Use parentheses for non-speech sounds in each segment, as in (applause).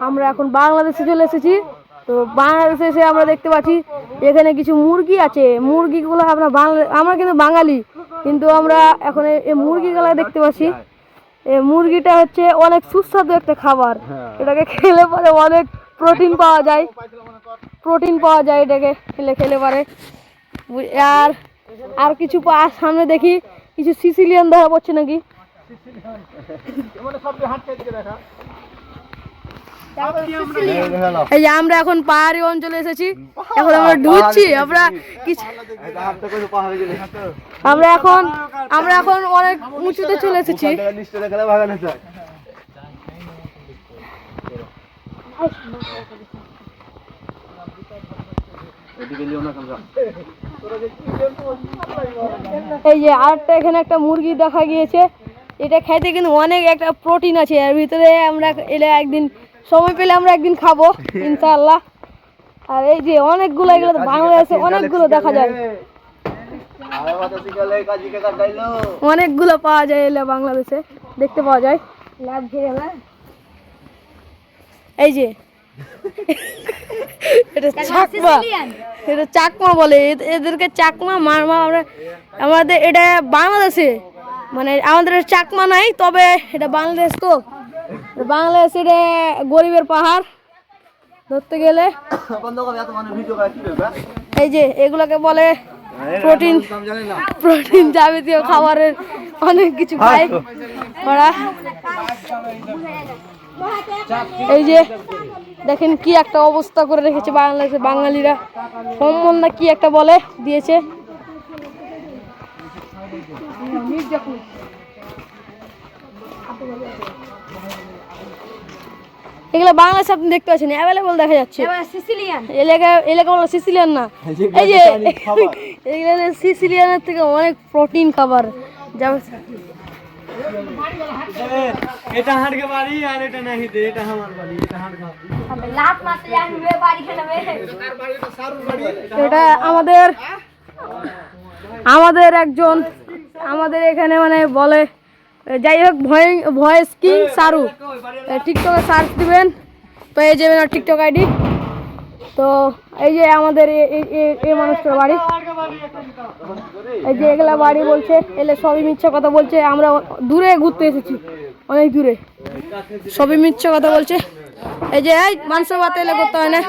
আমরা এখন বাংলাদেশে চলে এসেছি। তো বাংলাদেশে এসে আমরা দেখতে পাচ্ছি এখানে কিছু মুরগি আছে। মুরগিগুলো আমরা বাংলা আমরা কিন্তু বাঙালি কিন্তু আমরা এখন এই- মুরগিগুলো দেখতে পাচ্ছি। এই মুরগিটা হচ্ছে অনেক সুস্বাদু একটা খাবার। এটাকে খেলে পরে অনেক প্রোটিন পাওয়া যায়। প্রোটিন পাওয়া যায় এটাকে খেলে খেলে পরে। আর আর কিছু পা- সামনে দেখি কিছু সিসিলিয়ান দেখা পড়ছে নাকি? এই যে আমরা এখন পাহাড়ি অঞ্চলে এসেছি। এখন আমরা ঢুকছি, আমরা কিছু আমরা এখন আমরা এখন অনেক উঁচুতে চলে এসেছি। এই যে আরেকটা এখানে একটা মুরগি দেখা গিয়েছে। এটা খেতে কিন্তু অনেক একটা প্রোটিন আছে, এর ভিতরে আমরা এলে একদিন সময় পেলে আমরা একদিন খাব (laughs) ইনশাআল্লাহ। আর এই যে অনেকগুলো এগুলো তো বাংলাদেশে অনেকগুলো দেখা যায়। অনেকগুলো পাওয়া যায় এলে বাংলাদেশে দেখতে পাওয়া যায়। এই যে। (laughs) এটা চাকমা। এটা চাকমা বলে এদেরকে চাকমা মারমা আমরা আমাদের এটা বাংলাদেশে। মানে আমাদের চাকমা নাই তবে এটা বাংলাদেশ তো। বাংলাদেশ গরিবের পাহাড় ধরতে গেলে এই যে এগুলোকে বলে প্রোটিন প্রোটিন যাবতীয় খাবারের অনেক কিছু খায় ওরা। এই যে দেখেন কি একটা অবস্থা করে রেখেছে বাংলাদেশে বাঙালিরা। সম্মান না কি একটা বলে, দিয়েছে। এগুলো বাংলাদেশে আপনি দেখতে পাচ্ছেন অ্যাভেলেবল দেখা যাচ্ছে। সিসিলিয়ান। এলাকা এলাকা বলো সিসিলিয়ান না? এই যে এগুলো (laughs) সিসিলিয়ানের থেকে অনেক প্রোটিন খাবার। যাবে এটা হাড়কে বাড়ি আর এটা নাহি দে এটা আমার বাড়ি এটা হাড় লাত মারতে যাবে বাড়ি খেলাবে এটা আমাদের আমাদের একজন আমাদের এখানে মানে বলে যাই হোক ভয়েস কিং সারু। টিকটকে সার্চ দিবেন পেয়ে যাবেন আর টিকটক আইডি তো এই যে আমাদের এ- এ- এ- এই মানুষটার বাড়ি। এই যে এগুলা বাড়ি বলছে এলে সবই মিথ্যা কথা বলছে আমরা দূরে ঘুরতে এসেছি অনেক দূরে। সবই মিথ্যা কথা বলছে। এই যে এই মাংস ভাত এলে করতে হয় না।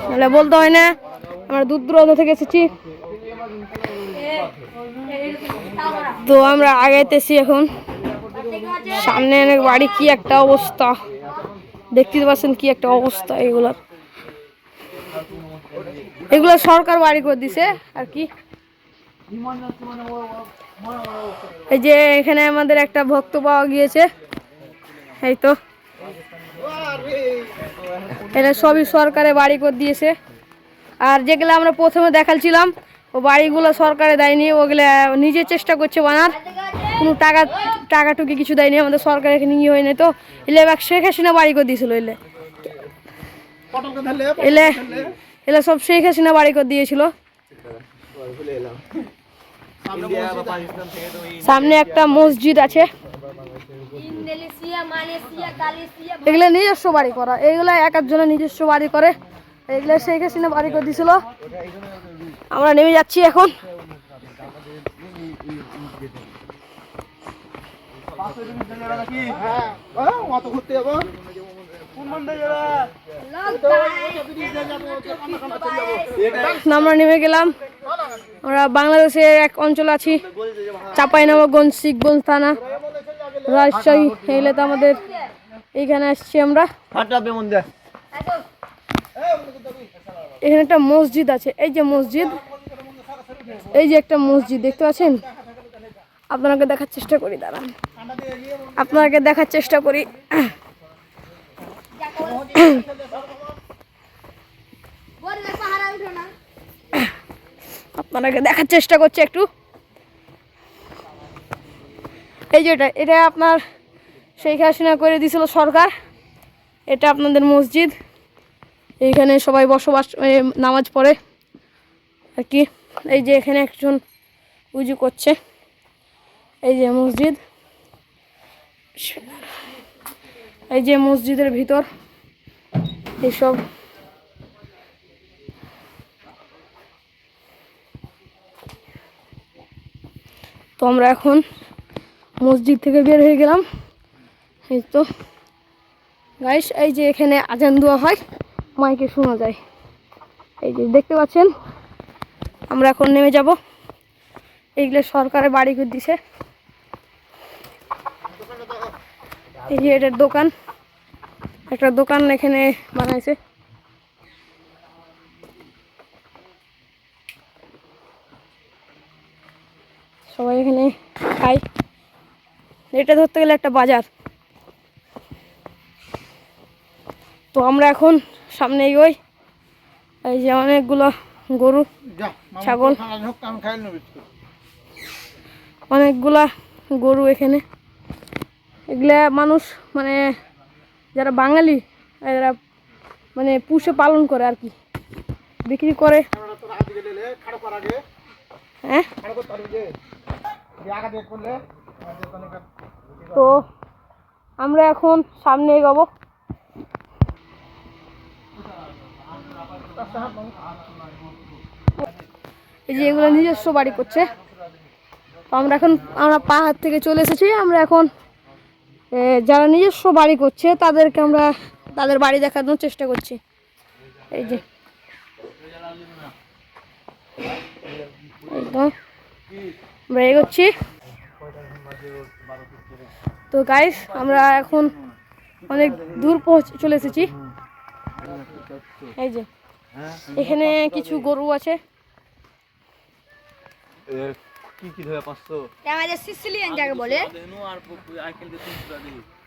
তাহলে বলতে হয় না আমরা দূর দূরান্ত থেকে এসেছি। তো আমরা আগাইতেছি এখন। সামনে অনেক বাড়ি কি একটা অবস্থা। দেখতে পাচ্ছেন কি একটা অবস্থা এগুলার। এগুলো সরকার বাড়ি করে দিছে, আর কি। এই যে এখানে আমাদের একটা ভক্ত পাওয়া গিয়েছে। এই তো। এটা সবই সরকারে বাড়ি করে দিয়েছে। আর যেগুলো আমরা প্রথমে দেখাচ্ছিলাম ও বাড়িগুলো সরকারে দেয়নি, ওগুলো নিজে চেষ্টা করছে বানার। কোনো টাকা টাকা টুকি কিছু দেয়নি, আমাদের সরকার এখানে ইয়ে হয়নি তো। এলে এবার শেখ হাসিনা বাড়ি করে দিয়েছিল এলে। এলে এলে সব শেখ হাসিনা বাড়ি করে দিয়েছিল। সামনে একটা মসজিদ আছে। এগুলো নিজস্ব বাড়ি করা, এগুলো এক একজনের নিজস্ব বাড়ি করে। এগুলো শেখ হাসিনা বাড়ি করে দিয়েছিল। আমরা নেমে যাচ্ছি এখন। আমরা নেমে গেলাম। আমরা বাংলাদেশের এক অঞ্চল আছি, চাঁপাইনবাবগঞ্জ, শিখগঞ্জ থানা, রাজশাহী তো আমাদের এইখানে আসছি আমরা। এখানে একটা মসজিদ আছে। এই যে মসজিদ, এই যে একটা মসজিদ, দেখতে পাচ্ছেন? আপনাকে দেখার চেষ্টা করি, দাঁড়ান। আপনাকে দেখার চেষ্টা করি। আপনাকে দেখার চেষ্টা করছি একটু। এই যে এটা আপনার হাসিনা করে দিয়েছিল সরকার। এটা আপনাদের মসজিদ। এইখানে সবাই বসবাস নামাজ পড়ে। আর কি, এই যে এখানে একজন উজু করছে। এই যে মসজিদ। এই যে মসজিদের ভিতর এইসব তো আমরা এখন মসজিদ থেকে বের হয়ে গেলাম। এই তো। গাইস এই যে এখানে আজান দেওয়া হয়। মাইকে শোনা যায়। এই যে দেখতে পাচ্ছেন, আমরা এখন নেমে যাব। এইগুলো সরকারের বাড়ি করে দিছে। এই যে এটার দোকান। একটা দোকান এখানে বানাইছে। সবাই এখানে খায়। এটা ধরতে গেলে একটা বাজার। তো আমরা এখন সামনে এগোই। এই যে অনেকগুলো গরু ছাগল। অনেকগুলা গরু এখানে। এগুলা মানুষ মানে যারা বাঙালি এরা মানে পুষে পালন করে আর কি। বিক্রি করে। হ্যাঁ? তো আমরা এখন সামনে এগোবো। এই যে এগুলো নিজস্ব বাড়ি করছে। আমরা এখন, আমরা পাহাড় থেকে চলে এসেছি। আমরা এখন যারা নিজস্ব বাড়ি করছে, তাদেরকে আমরা তাদের বাড়ি দেখানোর চেষ্টা করছি। এই যে। তো আমরা এগোচ্ছি। তো গাইস আমরা এখন অনেক দূর পৌঁছে, চলে এসেছি। এই যে। এখানে কিছু গরু আছে। কি কি ধরে পাঁচশো? আমাদের সিসিলিয়ান যাকে বলে।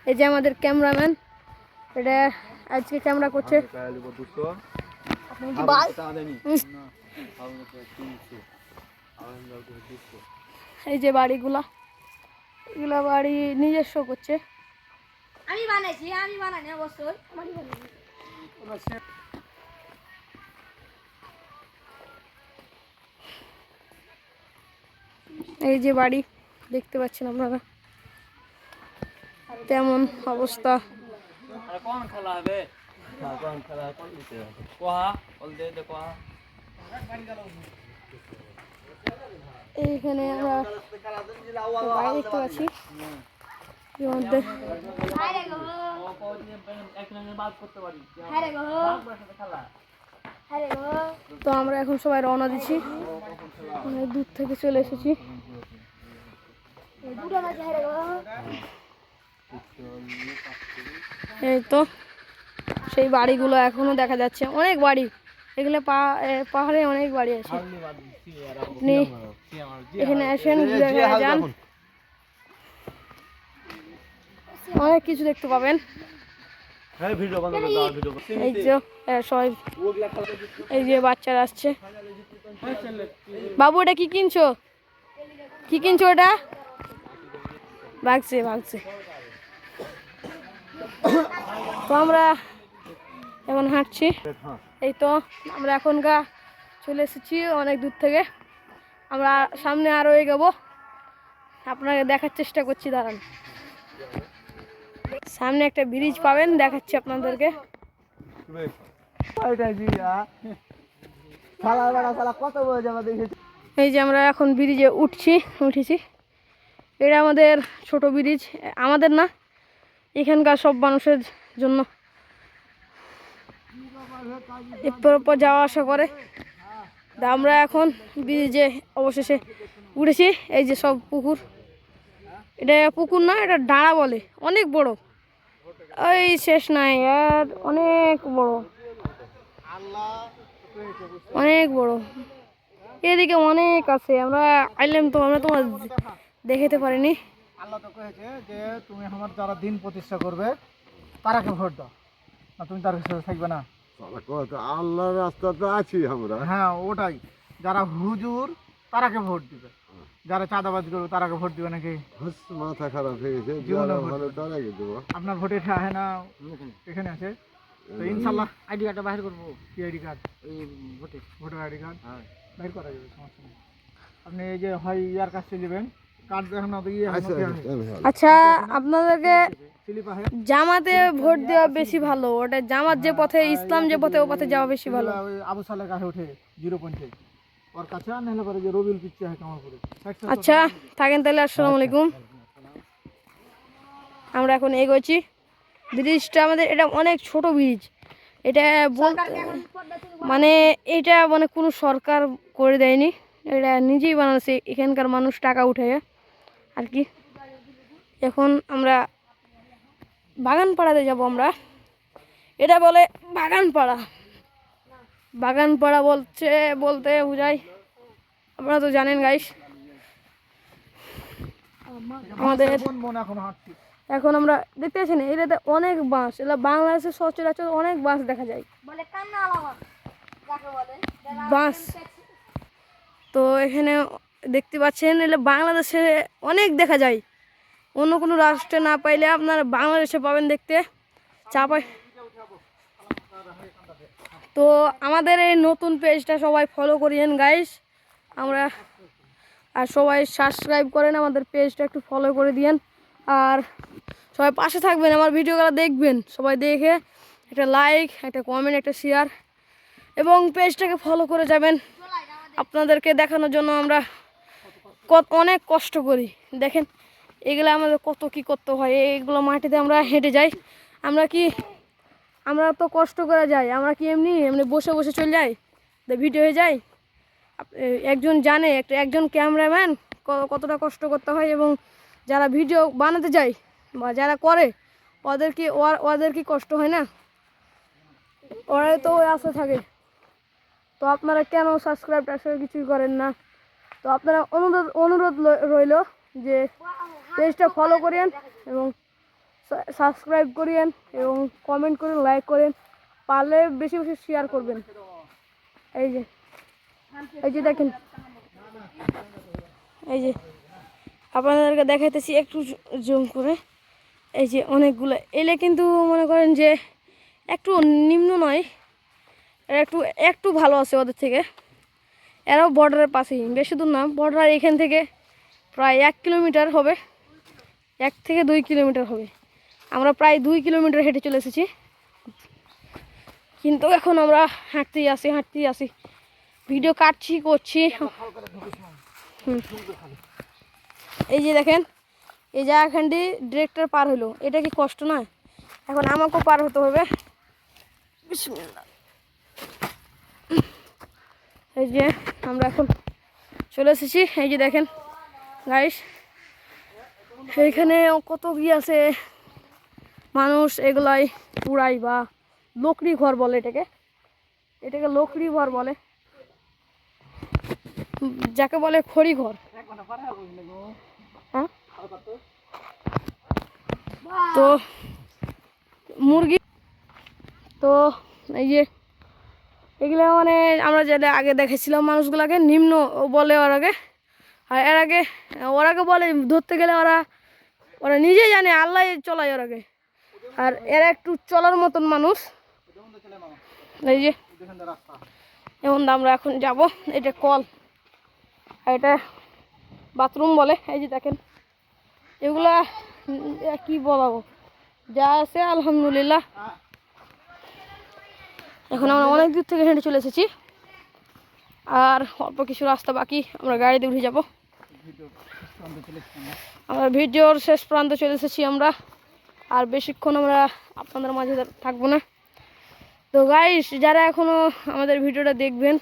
এই যে আমাদের ক্যামেরাম্যান এটা আজকে ক্যামেরা করছে। এই যে বাড়িগুলা এগুলা বাড়ি নিজস্ব করছে। আমি বানাইছি আমি বানাইনি অবশ্যই। এই যে বাড়ি দেখতে পাচ্ছেন আপনারা? তেমন অবস্থা? হ্যাঁ এইখানে আমরা বাড়ি দেখতে পাচ্ছি। এর মধ্যে করতে পারি। তো আমরা এখন সবাই রওনা দিচ্ছি অনেক দূর থেকে চলে এসেছি। এই তো, সেই বাড়িগুলো এখনও দেখা যাচ্ছে। অনেক বাড়ি। এগুলো পাহাড়ে অনেক বাড়ি আছে। আপনি এখানে আসেন যান। অনেক কিছু দেখতে পাবেন। এই যে সবাই এই যে বাচ্চারা আসছে। বাবু এটা কি কিনছো? কি কিনছো এটা? ভাগছে ভাগছে। তো আমরা এখন হাঁটছি। এই তো আমরা এখনকার চলে এসেছি অনেক দূর থেকে। আমরা সামনে আরও এগোবো। আপনাকে দেখার চেষ্টা করছি দাঁড়ান। সামনে একটা ব্রিজ পাবেন, দেখাচ্ছি আপনাদেরকে। এই যে আমরা এখন ব্রিজে উঠছি, উঠেছি। এটা আমাদের ছোট ব্রিজ আমাদের না, এখানকার সব মানুষের জন্য। এরপর পর যাওয়া আসা করে। আমরা এখন ব্রিজে অবশেষে উঠেছি, এই যে সব পুকুর। এটা পুকুর না, এটা ডাঁড়া বলে, অনেক বড়। ওই শেষ নাই আর অনেক বড়। অনেক বড়। এদিকে অনেক আছে আমরা আইলাম তো আমরা তোমার দেখাতে পারিনি। আল্লাহ তো কয়েছে যে তুমি আমার যারা দিন প্রতিষ্ঠা করবে তারাকে ভোট দাও। না তুমি তার সাথে থাকবে না। আল্লাহর রাস্তা তো আছি আমরা। হ্যাঁ ওটাই। যারা হুজুর তারাকে ভোট দিবে। যারা চাঁদাবাজ করবে তারাকে ভোট দিবে নাকি? হাস, মাথা খারাপ হয়ে গেছে। আপনার ভোটে আছে না এখানে আছে। তো ইনশাল্লাহ আইডি কার্ডটা বাইর করব। কি আইডি কার্ড? এই ভোটে। Voter ID card? বাইর করা যাবে সমস্যা নেই। আপনি এই যে হয় ইয়ার কাছে নেবেন। কার্ড দেখেন না আচ্ছা আচ্ছা আপনাদেরকে জামাতে ভোট দেওয়া বেশি ভালো ওটা জামাত যে পথে ইসলাম যে পথে ও পথে যাওয়া বেশি ভালো। আবু সালের কাছে উঠে জিরো পয়েন্টে। ওর কাছে আর নাহলে পরে যে রবিউল পিচ্ছে হয় কামাল করে। আচ্ছা থাকেন তাহলে আসসালামু আলাইকুম। আমরা এখন এগোচ্ছি। ব্রিজটা আমাদের এটা অনেক ছোট ব্রিজ এটা মানে এটা মানে কোনো সরকার করে দেয়নি। এটা নিজেই বানাচ্ছে এখানকার মানুষ টাকা উঠে আর কি। এখন আমরা বাগানপাড়াতে যাব আমরা। এটা বলে বাগানপাড়া বাগানপাড়া বলছে বলতে বোঝায় আপনারা তো জানেন গাইস আমাদের এখন এখন আমরা দেখতে পাচ্ছি না এটাতে অনেক বাঁশ। এটা বাংলাদেশে সচরাচর অনেক বাঁশ দেখা যায়। বাঁশ। তো এখানে দেখতে পাচ্ছেন এলে বাংলাদেশে অনেক দেখা যায়। অন্য কোনো রাষ্ট্রে না পাইলে আপনারা বাংলাদেশে পাবেন দেখতে। চাপাই তো আমাদের এই নতুন পেজটা সবাই ফলো করিয়েন গাইস আমরা আর সবাই সাবস্ক্রাইব করেন, আমাদের পেজটা একটু ফলো করে দিয়েন। আর সবাই পাশে থাকবেন, আমার ভিডিওগুলো দেখবেন। সবাই দেখে একটা লাইক একটা কমেন্ট একটা শেয়ার এবং পেজটাকে ফলো করে যাবেন। আপনাদেরকে দেখানোর জন্য আমরা কত অনেক কষ্ট করি। দেখেন, এগুলো আমাদের কত কি করতে হয় এইগুলো মাটিতে আমরা হেঁটে যাই। আমরা কি আমরা তো কষ্ট করে যাই আমরা কি এমনি এমনি বসে বসে চলে যাই? ভিডিও হয়ে যায়। একজন জানে একটা একজন ক্যামেরাম্যান কতটা কষ্ট করতে হয় এবং যারা ভিডিও বানাতে যায় বা যারা করে ওদের কি ওদের কি কষ্ট হয় না? ওরাই তো ওই আশা থাকে। তো আপনারা কেন সাবস্ক্রাইব টাসক্রাইব কিছুই করেন না? তো আপনারা অনুরোধ অনুরোধ রইল যে পেজটা ফলো করেন এবং সাবস্ক্রাইব করেন এবং কমেন্ট করেন লাইক করেন। পারলে বেশি বেশি শেয়ার করবেন। এই যে এই যে দেখেন। এই যে, আপনাদেরকে দেখাইতেছি একটু জুম করে। এই যে অনেকগুলো, এলে কিন্তু মনে করেন যে একটু নিম্ন নয় একটু একটু ভালো আছে ওদের থেকে। এরাও বর্ডারের পাশেই, বেশি দূর না। বর্ডার এখান থেকে প্রায় এক কিলোমিটার হবে। এক থেকে দুই কিলোমিটার হবে। আমরা প্রায় দুই কিলোমিটার হেঁটে চলে এসেছি। কিন্তু এখন আমরা হাঁটতেই আসি হাঁটতেই আসি ভিডিও কাটছি, করছি। এই যে দেখেন, এই জায়গাখানটি ডিরেক্টর পার হলো এটা কি কষ্ট না? এখন আমাকেও পার হতে হবে। এই যে আমরা এখন চলে এসেছি। এই যে দেখেন গাইস এইখানে কত কি আছে? মানুষ এগুলাই পুরাই বা লোকড়ি ঘর বলে এটাকে। এটাকে লোকড়ি ঘর বলে। যাকে বলে খড়ি ঘর। তো মুরগি, তো এই যে এগুলো মানে আমরা যেটা আগে দেখেছিলাম মানুষগুলোকে নিম্ন বলে ওর আগে। আর এর আগে, ওর আগে বলে ধরতে গেলে ওরা ওরা নিজেই জানে আল্লাহ চলায় ওর আগে। আর এরা একটু চলার মতন মানুষ। এই যে এখন আমরা এখন যাব। এটা কল। আর এটা বাথরুম বলে, এই যে দেখেন। এগুলা কি বলাবো? যা আছে, আলহামদুলিল্লাহ। এখন আমরা অনেক দূর থেকে হেঁটে চলে এসেছি। আর অল্প কিছু রাস্তা বাকি, আমরা গাড়িতে উঠে যাব। আমরা ভিডিওর শেষ প্রান্তে চলে এসেছি আমরা। আর বেশিক্ষণ আমরা আপনাদের মাঝে থাকব না। তো গাইস যারা এখনও আমাদের ভিডিওটা দেখবেন,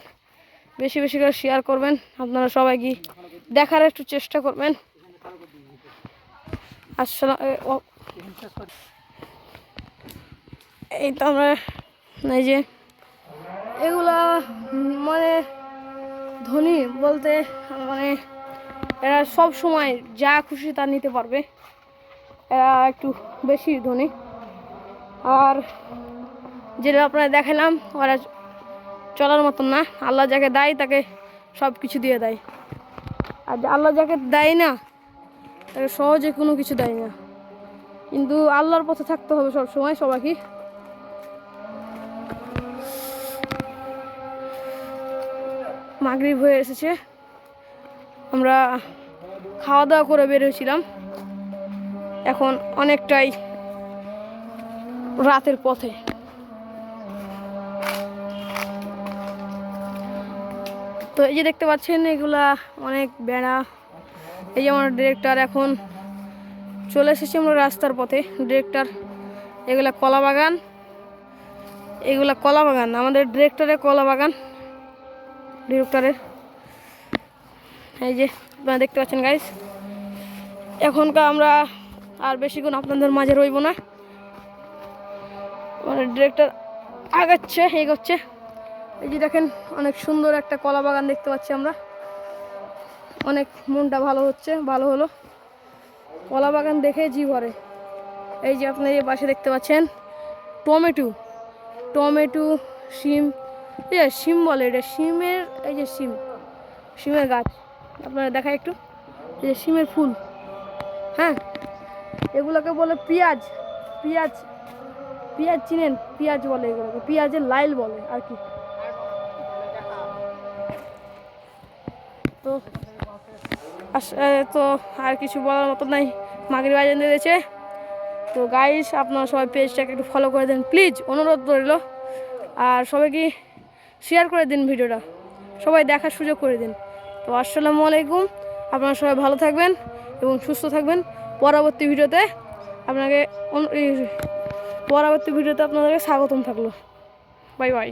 বেশি বেশি করে শেয়ার করবেন, আপনারা সবাই কি দেখার একটু চেষ্টা করবেন। এই তো আমরা, এই যে, এগুলা মানে ধনী বলতে মানে এরা সব সময় যা খুশি তা নিতে পারবে। এরা একটু বেশি ধনী। আর যেটা আপনারা দেখালাম, ওরা চলার মতন না। আল্লাহ যাকে দেয়, তাকে সব কিছু দিয়ে দেয়। আর আল্লাহ যাকে দেয় না, তাকে সহজে কোনো কিছু দেয় না। কিন্তু আল্লাহর পথে থাকতে হবে সব সময় সবাইকে। মাগরিব হয়ে এসেছে। আমরা খাওয়া দাওয়া করে বের হয়েছিলাম। এখন অনেকটাই রাতের পথে। তো এই যে দেখতে পাচ্ছেন, এগুলা অনেক বেড়া। এই যে আমার ডিরেক্টর এখন চলে এসেছি আমরা রাস্তার পথে। ডিরেক্টর, এগুলা কলা বাগান। এগুলা কলা বাগান, আমাদের ডিরেক্টরের কলা বাগান। ডিরেক্টরের। এই যে, আপনারা দেখতে পাচ্ছেন গাইস এখনকার আমরা আর বেশিক্ষণ আপনাদের মাঝে রইব না। মানে ডিরেক্টর আগাচ্ছে, এগোচ্ছে। এই যে দেখেন, অনেক সুন্দর একটা কলা বাগান দেখতে পাচ্ছি আমরা। অনেক মনটা ভালো হচ্ছে, ভালো হলো। কলা বাগান দেখে জি ভরে। এই যে আপনার এই পাশে দেখতে পাচ্ছেন, টমেটো। টমেটো, শিম এই যে শিম বলে এটা, শিমের, এই যে শিম, শিমের গাছ। আপনারা দেখায় একটু, এই যে শিমের ফুল। হ্যাঁ এগুলোকে বলে পেঁয়াজ পেঁয়াজ পেঁয়াজ চিনেন? পেঁয়াজ বলে এগুলোকে, পেঁয়াজের লাইল বলে, আর কি। তো তো আর কিছু বলার মতো নাই। মাগরি বাজার দিয়েছে তো গাইস আপনারা সবাই পেজটাকে একটু ফলো করে দেন প্লিজ অনুরোধ রইল। আর সবাইকে শেয়ার করে দিন ভিডিওটা। সবাই দেখার সুযোগ করে দিন। তো আসসালামু আলাইকুম। আপনারা সবাই ভালো থাকবেন এবং সুস্থ থাকবেন। পরবর্তী ভিডিওতে আপনাকে পরবর্তী ভিডিওতে আপনাদেরকে স্বাগতম থাকল। Bye bye.